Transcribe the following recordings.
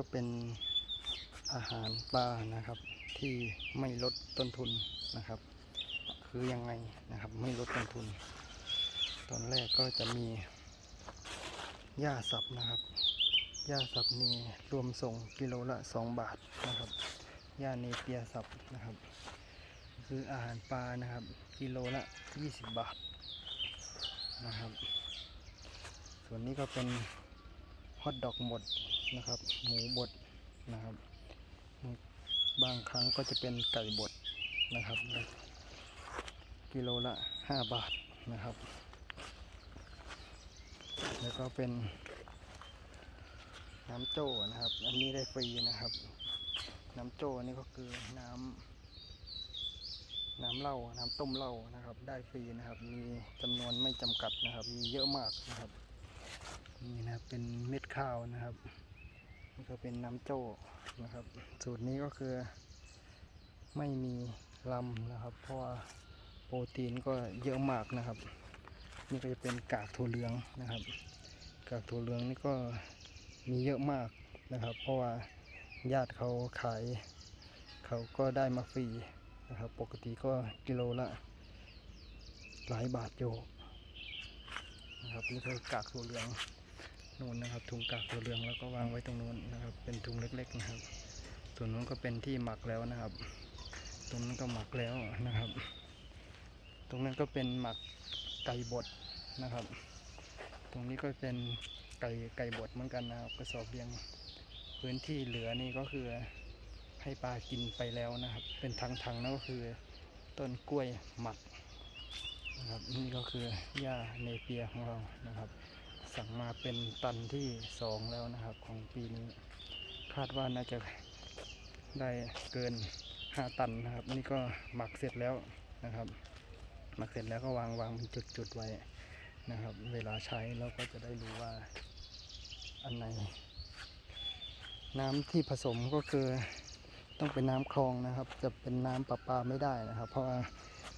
ก็เป็นอาหารปลานะครับที่ไม่ลดต้นทุนนะครับ คือยังไงนะครับไม่ลดต้นทุน ตอนแรกก็จะมีหญ้าสับนะครับหญ้าสับนี่รวมส่งกิโลละ 2 บาทนะครับหญ้าเนเปียสับนะครับ คืออาหารปลานะครับ กิโลละ 20 บาทนะครับ ส่วนนี้ก็เป็นฮอทดอกหมด นะครับ หมูบดนะครับ บางครั้งก็จะเป็นไก่บดนะครับ กิโลละ 5 บาทนะครับ แล้วก็เป็นน้ำโจ้นะครับ อันนี้ได้ฟรีนะครับ น้ำโจ้นี่ก็คือน้ำน้ำเหล้าน้ำต้มเหล้านะครับ ได้ฟรีนะครับ มีจำนวนไม่จำกัดนะครับ มีเยอะมากนะครับ นี่นะครับเป็นเม็ดข้าวนะครับ นี่ก็เป็นน้ำโจ้นะครับ สูตรนี้ก็คือไม่มีลำนะครับ เพราะว่าโปรตีนก็เยอะมากนะครับ นี่ก็จะเป็นกากถั่วเหลืองนะครับ กากถั่วเหลืองนี่ก็มีเยอะมากนะครับ เพราะว่าญาติเขาขาย เขาก็ได้มาฟรีนะครับ ปกติก็กิโลละ หลายบาทอยู่นะครับนี่คือกากถั่วเหลือง นู่นนะครับ ถุงกากถั่วเหลืองแล้วก็วางไว้ตรงนู้นนะครับ เป็นถุงเล็ก ๆนะครับ ส่วนนู้นก็เป็นที่หมักแล้วนะครับ ตรงนั้นก็หมักแล้วนะครับ ตรงนั้นก็เป็นหมักไก่บดนะครับ ตรงนี้ก็เป็นไก่ไก่บดเหมือนกันนะครับกระสอบเรียงพื้นที่เหลือนี่ก็คือให้ปลากินไปแล้วนะครับ เป็นทางๆนั่นก็คือต้นกล้วยหมักนะครับนี่ก็คือหญ้าเนเปียของเรานะครับ สั่งมาเป็นตันที่สองแล้วนะครับของปีนี้ คาดว่าน่าจะได้เกิน5ตันนะครับ นี่ก็หมักเสร็จแล้วนะครับหมักเสร็จแล้วก็วางวางเป็นจุดๆไว้นะครับ เวลาใช้เราก็จะได้รู้ว่าอันไหน น้ำที่ผสมก็คือต้องเป็นน้ำคลองนะครับ จะเป็นน้ำประปาไม่ได้นะครับ เพราะว่า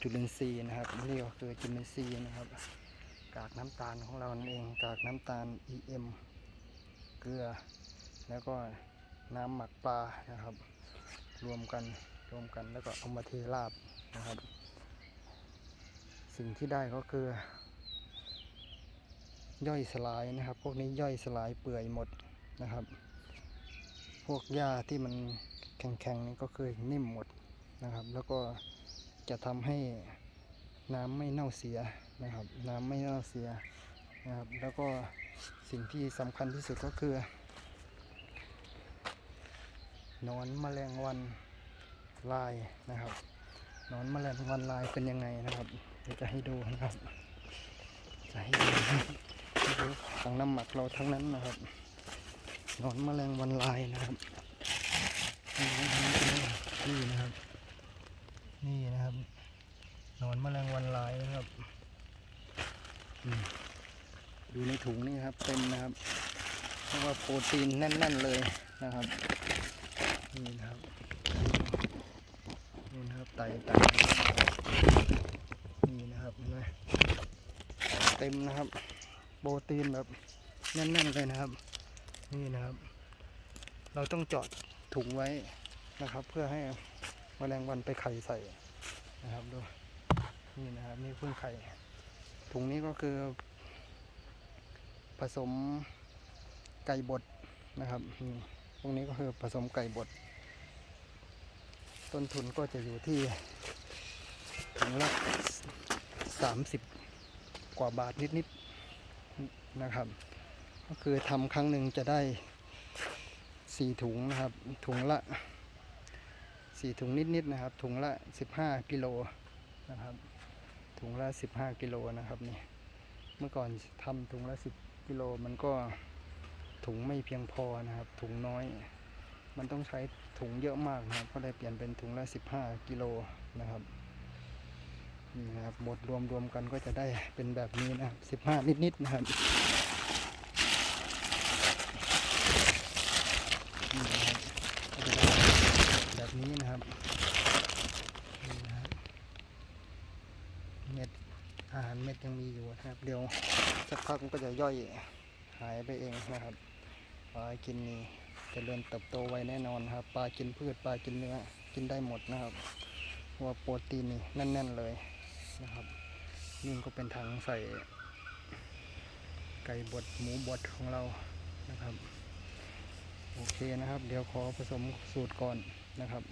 จุลินทรีย์นะครับนี่ก็คือจุลินทรีย์นะครับ กากน้ำตาลของเรานั่นเองกากน้ำตาล EM เกลือ แล้วก็น้ำหมักปลานะครับ รวมกันรวมกันแล้วก็เอามาเทราดนะครับ สิ่งที่ได้ก็คือ ย่อยสลายนะครับ พวกนี้ย่อยสลายเปื่อยหมดนะครับ พวกหญ้าที่มันแข็งๆนี่ก็คือนิ่มหมดนะครับ แล้วก็จะทำให้น้ำไม่เน่าเสีย นะครับ น้ำไม่น่าเสียนะครับ แล้วก็สิ่งที่สำคัญที่สุดก็คือนอนแมลงวันลายนะครับนอนแมลงวันลายเป็นยังไงนะครับเดี๋ยวจะให้ดูนะครับ จะให้ดูนะครับนี่คืองน้ำหมักเราทั้งนั้นนะครับนอนแมลงวันลายนะครับนี่นะครับ นี่นะครับนอนแมลงวันลายนะครับ ดูในถุงนี่ครับเต็มนะครับเพราะว่าโปรตีนแน่น ๆเลยนะครับนี่นะครับนี่นะครับไตไตนี่นะครับเห็นไหมเต็มนะครับ โปรตีนแบบแน่นๆเลยนะครับ นี่นะครับ เราต้องจาะถุงไว้นะครับ เพื่อให้แมลงวันไปไข่ใส่นะครับดูนี่นะครับนี่เพิ่งไข่ ถุงนี้ก็คือ ผสมไก่บดนะครับนี่พวกนี้ก็คือผสมไก่บด ต้นทุนก็จะอยู่ที่ถุงละสามสิบกว่าบาทนิดๆนะครับ ก็คือทำครั้งหนึ่งจะได้สี่ถุงนะครับ ถุงละสี่ถุงนิดๆนะครับ ถุงละสิบห้ากิโลนะครับ ถุงละสิบห้ากิโลนะครับนี่เมื่อก่อนทำถุงละสิบกิโลมันก็ถุงไม่เพียงพอนะครับ ถุงน้อย มันต้องใช้ถุงเยอะมากนะครับก็เลยเปลี่ยนเป็นถุงละ15กิโลนะครับนี่นะครับหมดรวมๆกันก็จะได้เป็นแบบนี้นะครับ15นิดๆนะครับนี่นะครับก็จะได้แบบนี้นะครับนี่นะครับเม็ดอาหารเม็ดยังมีอยู่นะครับ เดี๋ยวสักพักมันก็จะย่อยหายไปเองนะครับปลากินนี่เริญเติบโตไวแน่นอนครับปลากินพืชปลากินเนื้อกินได้หมดนะครับว่าโปรตีนนี่แน่น ๆเลยนะครับนี่ก็เป็นถังใส่ ไก่บดหมูบดของเรานะครับ โอเคนะครับ เดี๋ยวขอผสมสูตรก่อนนะครับ